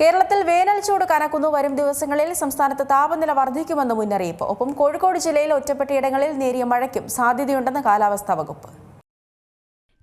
കേരളത്തിൽ വേനൽ ചൂട് കനക്കുന്നു. വരും ദിവസങ്ങളിൽ സംസ്ഥാനത്ത് താപനില വർദ്ധിക്കുമെന്ന് മുന്നറിയിപ്പ്. ഒപ്പം കോഴിക്കോട് ജില്ലയിൽ ഒറ്റപ്പെട്ടയിടങ്ങളിൽ നേരിയ മഴയ്ക്കും സാധ്യതയുണ്ടെന്ന് കാലാവസ്ഥാ വകുപ്പ്.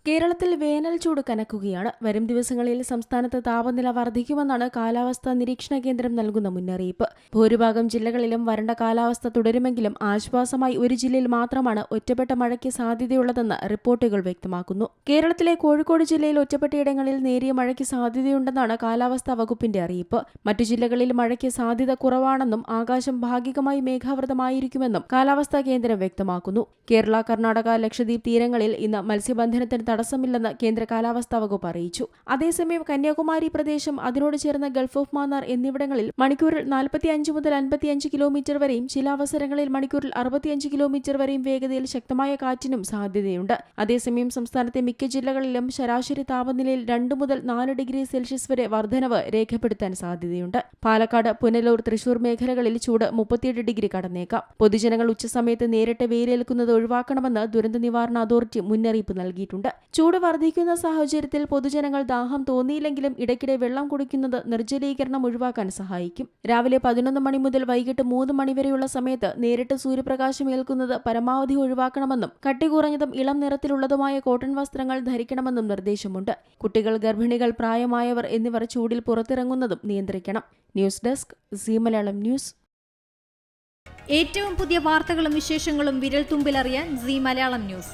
കേരളത്തിൽ വേനൽ ചൂട് കനക്കുകയാണ്. വരും ദിവസങ്ങളിൽ സംസ്ഥാനത്ത് താപനില വർദ്ധിക്കുമെന്നാണ് കാലാവസ്ഥാ നിരീക്ഷണ കേന്ദ്രം നൽകുന്ന മുന്നറിയിപ്പ്. ഭൂരിഭാഗം ജില്ലകളിലും വരണ്ട കാലാവസ്ഥ തുടരുമെങ്കിലും ആശ്വാസമായി ഒരു ജില്ലയിൽ മാത്രമാണ് ഒറ്റപ്പെട്ട മഴയ്ക്ക് സാധ്യതയുള്ളതെന്ന് റിപ്പോർട്ടുകൾ വ്യക്തമാക്കുന്നു. കേരളത്തിലെ കോഴിക്കോട് ജില്ലയിൽ ഒറ്റപ്പെട്ടയിടങ്ങളിൽ നേരിയ മഴയ്ക്ക് സാധ്യതയുണ്ടെന്നാണ് കാലാവസ്ഥാ വകുപ്പിന്റെ അറിയിപ്പ്. മറ്റു ജില്ലകളിൽ മഴയ്ക്ക് സാധ്യത കുറവാണെന്നും ആകാശം ഭാഗികമായി മേഘാവൃതമായിരിക്കുമെന്നും കാലാവസ്ഥാ കേന്ദ്രം വ്യക്തമാക്കുന്നു. കേരള കർണാടക ലക്ഷദ്വീപ് തീരങ്ങളിൽ ഇന്ന് മത്സ്യബന്ധനത്തിന് തടസ്സമില്ലെന്ന് കേന്ദ്ര കാലാവസ്ഥാ വകുപ്പ് അറിയിച്ചു. അതേസമയം കന്യാകുമാരി പ്രദേശം അതിനോട് ചേർന്ന ഗൾഫ് ഓഫ് മാന്നാർ എന്നിവിടങ്ങളിൽ മണിക്കൂറിൽ നാൽപ്പത്തിയഞ്ച് മുതൽ അൻപത്തിയഞ്ച് കിലോമീറ്റർ വരെയും ചില അവസരങ്ങളിൽ മണിക്കൂറിൽ അറുപത്തിയഞ്ച് കിലോമീറ്റർ വരെയും വേഗതയിൽ ശക്തമായ കാറ്റിനും സാധ്യതയുണ്ട്. അതേസമയം സംസ്ഥാനത്തെ മിക്ക ജില്ലകളിലും ശരാശരി താപനിലയിൽ രണ്ട് മുതൽ നാല് ഡിഗ്രി സെൽഷ്യസ് വരെ വർധനവ് രേഖപ്പെടുത്താൻ സാധ്യതയുണ്ട്. പാലക്കാട് പുനലൂർ തൃശൂർ മേഖലകളിൽ ചൂട് മുപ്പത്തിയെട്ട് ഡിഗ്രി കടന്നേക്കാം. പൊതുജനങ്ങൾ ഉച്ചസമയത്ത് നേരിട്ട് വെയിലേൽക്കുന്നത് ഒഴിവാക്കണമെന്ന് ദുരന്ത നിവാരണ അതോറിറ്റി മുന്നറിയിപ്പ് നൽകിയിട്ടുണ്ട്. ചൂട് വർദ്ധിക്കുന്ന സാഹചര്യത്തിൽ പൊതുജനങ്ങൾ ദാഹം തോന്നിയില്ലെങ്കിലും ഇടയ്ക്കിടെ വെള്ളം കുടിക്കുന്നത് നിർജലീകരണം ഒഴിവാക്കാൻ സഹായിക്കും. രാവിലെ പതിനൊന്ന് മണി മുതൽ വൈകിട്ട് മൂന്ന് മണിവരെയുള്ള സമയത്ത് നേരിട്ട് സൂര്യപ്രകാശം ഏൽക്കുന്നത് പരമാവധി ഒഴിവാക്കണമെന്നും കട്ടി കുറഞ്ഞതും ഇളം നിറത്തിലുള്ളതുമായ കോട്ടൺ വസ്ത്രങ്ങൾ ധരിക്കണമെന്നും നിർദ്ദേശമുണ്ട്. കുട്ടികൾ ഗർഭിണികൾ പ്രായമായവർ എന്നിവർ ചൂടിൽ പുറത്തിറങ്ങുന്നതും നിയന്ത്രിക്കണം. News desk C Malayalam news. ഏറ്റവും പുതിയ വാർത്തകളും വിശേഷങ്ങളും വിരൽ തുമ്പിലറിയാൻ സി മലയാളം ന്യൂസ്.